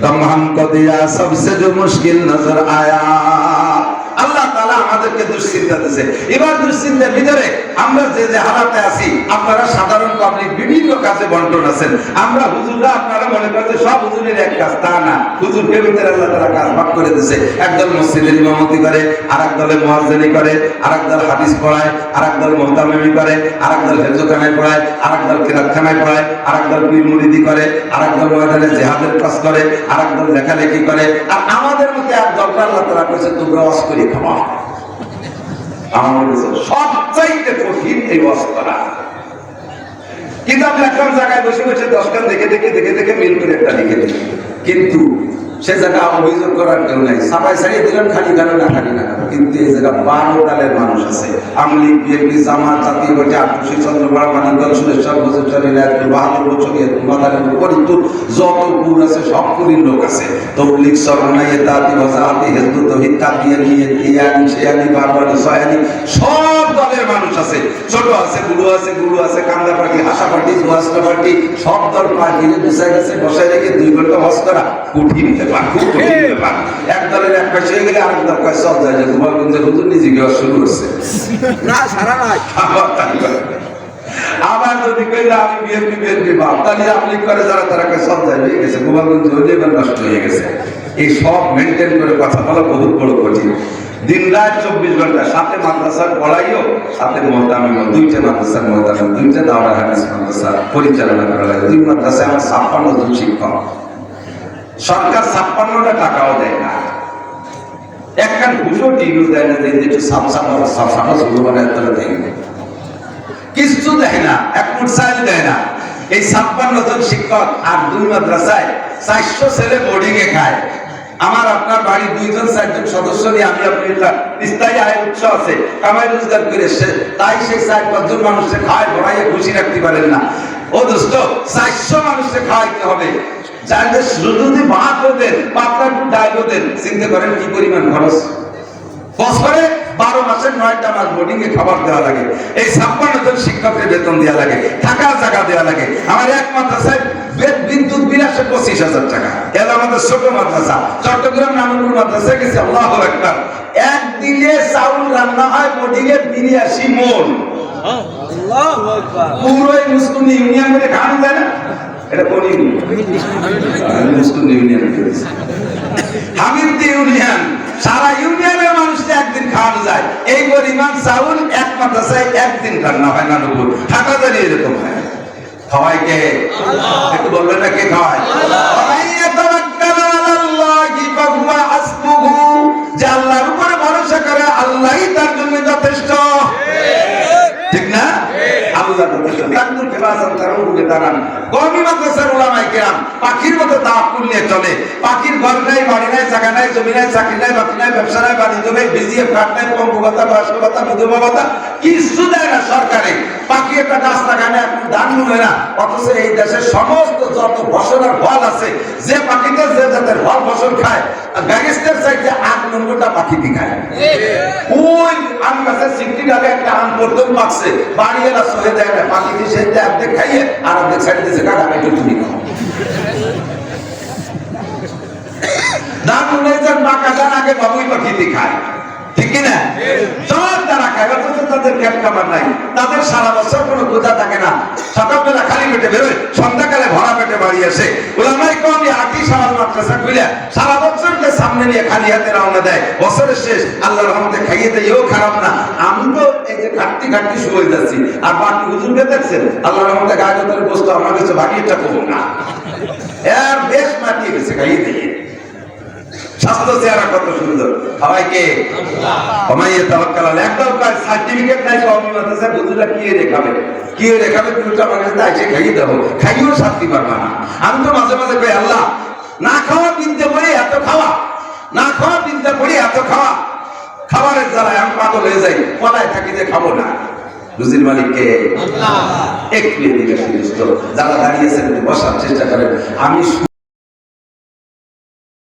तो हमको दिया सबसे जो मुश्किल नज़र आया। এবার দুশ্চিন্তার ভিতরে আমরা যে যে আছি, আপনারা সাধারণ পাবলিক বিভিন্ন কাজে বন্টন আছেন। আমরা হুজুররা আপনারা মনে সব হুজুরের এক কাজ, তা না। আল্লাহ তাআলা কাজ ভাগ করে একদল মসজিদের ইমামতি করে, আরেক দলে মুয়াজ্জিনি করে, আরেক দল হাদিস পড়ায়, আরেক দল মুহতামিমি করে, আরেক দল হেফজখানায় পড়ায়, আরেক দল কিরাতখানায় পড়ায়, আরেক দল পীর মুরিদি করে, আরেক দল ময়দানে জিহাদের কাজ করে, আরেক দল লেখালেখি করে। আর আমাদের মধ্যে এক আল্লাহ তাআলা কইছে, তোমরা আমার কাছে সবচাইতে কঠিন এই করা কিতাব লেখার জায়গায় বসে বসে দশখান দেখে দেখে দেখে দেখে মিল করে একটা লিখে কিন্তু সে জায়গা অভিযোগ করার কেউ নাই। সাপাই সারিয়ে দিলেন, খালি কেন না, খালি না। কিন্তু এই জায়গা বারো ডালের মানুষ আছে। আমলি বিএনপি, জামাত, জাতীয় পার্টি আটুষি চন্দ্রপাড়া মানিকগঞ্জ সুরেশ্বর বছর বাহাদুর বছরী মাদারীপুর, ফরিদপুর, যত গুণ আছে, সব কুড়ির লোক আছে। তবলিক সরনাইয়ে দাতি ভাষাহাতি হেজবুত, তহিদ কাদিয়া নিয়ে ইয়ানি সব দলের মানুষ আছে। ছোট আছে বুড়ো আছে গুরু আছে কান্দা পার্টি হাসা পার্টি জোয়াসটা পার্টি সব দল পার্টি বসায় গেছে বসায় রেখে দুই ঘণ্টা হস করা। কঠিন ব্যাপার খুব কঠিন ব্যাপার এক দলের এক পাশে হয়ে গেলে আরেক দল পাশে সব যায় যে হুজুর নিজে গিয়ে শুরু করছে। না সারা নাই। আবার তাই করে। আবার যদি কইলে আমি বিএনপি বিএনপি বাপ তাহলে আপনি করে যারা তারা সব যায় হয়ে গেছে। গোপালগঞ্জ এবার নষ্ট হয়ে গেছে। এই সব মেনটেন করে কথা বলা বহুত বড় কঠিন। দিন রাত চব্বিশ ঘণ্টা, সাথে মাদ্রাসার পড়াইও, সাথে মহতামিম, দুইটা মাদ্রাসার মহতামিম, দুইটা দাওরা হাদিস মাদ্রাসা পরিচালনা করা লাগে দুই মাদ্রাসায় আমার ছাপ্পান্ন জন শিক্ষক। সরকার ছাপ্পান্নটা টাকাও দেয় না। একখান হুজুর টিভিও দেয় না একটু দেয় না কিছু দেয় না, এক ফুট চাল দেয় না। এই ছাপ্পান্ন জন শিক্ষক আর দুই মাদ্রাসায় চারশো ছেলে বোর্ডিং এ খায়। আমার আপনার দুইজন, চারজন সদস্য নিয়ে আমি স্থায়ী আয় উৎস আছে, কামাই রোজগার করে তাই চার, পাঁচজন মানুষকে খায়, ভরাইয়ে খুশি রাখতে পারেন না। ও দোস্ত, চারশো মানুষকে খাওয়াইতে হবে। যাদের যদি ডাইলও দেন চিন্তা করেন কি পরিমাণ খরচ? বছরে বারো মাসের নয়টা মাস বোর্ডিং এ খাবার দেওয়া লাগে। এই ছাপ্পান্ন শিক্ষকের বেতন দেওয়া লাগে থাকার জায়গা দেওয়া লাগে। আমার এক মাদ্রাসায় বে- বিদ্যুৎ বিল আসে পঁচিশ হাজার টাকা। এলা আমাদের ছোট মাদ্রাসা চট্টগ্রাম মাদ্রাসায় গেছে আল্লাহ একবার এক দিনে চাউল রান্না হয় বিরিয়াশি মন। পুরো মুসলিম ইউনিয়ন করে যায় না? এটা কোন union? Muslim union. Hamid union সারা ইউনিয়নের মানুষকে একদিন খাওয়ানো যায়। এই পরিমাণ চাউল এক মাদ্রাসায় একদিন রান্না হয় না নবুর ঢাকা জানি এরকম হয়। খাওয়াই কে? একটু বলবেন না কে খাওয়ায়? পাখির মতো তাওয়াক্কুল নিয়ে চলে। পাখির ঘর নাই, বাড়ি নাই, জায়গা নাই, জমি নাই, চাকরি নাই বাকি নাই, ব্যবসা নাই, বাণিজ্য নাই বিজিএ কাট নাই পঙ্গ ভাতা ভাতা কিছু দেয় না সরকারে। পাখি একটা গাছ লাগায় না দান নেয় না, অথচ এই দেশের সমস্ত যত ফসল আর ফল আছে, যে পাখিতে যে জাতের ফল ফসল খায় চাইতে আট নম্বরটা খায় ওই আম গাছের একটা আম পর্যন্ত পাকছে। বাড়ি এরা সহে দেয় না। সে অর্ধেক খাইয়ে আর অর্ধেক সাইড দিয়েছে। কাকা একটু তুমি খাও। দাম অনুযায়ী পাকা যান আগে বাবুই খায় ঠিক সব তারা খায় অথচ তাদের খাবার নাই। তাদের সারা বছর কোনো ক্ষুধা থাকে না। সকালবেলা খালি পেটে বেরোয় সন্ধ্যাকালে ভরা পেটে বাড়ি আসে। ওলামাই মাদ্রাসা খুলে সারা বছরকে সামনে নিয়ে খালি হাতে রওনা দেয়। বছরের শেষ, আল্লাহর রহমতে খাইয়ে দেয়, এও খারাপ না। আমি তো এই যে ঘাটতি ঘাটতি শুয়ে যাচ্ছি, আর বাকি হুজুরকে দেখছেন? আল্লাহর রহমতে গায়ে বস্তু আমার কাছে বাকিটা কমুন না। এর বেশ মাটিয়ে গেছে খাইয়ে দিয়ে। স্বাস্থ্য চেহারা কত সুন্দর। সবাইকে কমাইয়ে একদম কাজ সার্টিফিকেট নাই কি রেখাবে কি আমার কাছে খাইয়ে দাও খাইয়েও শান্তি পারবা না। আমি তো মাঝে মাঝে কই, আল্লাহ, না খাওয়া কিনতে পড়ে এত খাওয়া। না খাওয়া চিন্তা করি এত খাওয়া। খাবারের দ্বারা আমি পাতল হয়ে যাই কলায় থাকি যে খাব না। রুজির মালিককে একটু এদিকে যারা দাঁড়িয়েছেন বসার চেষ্টা করেন। আমি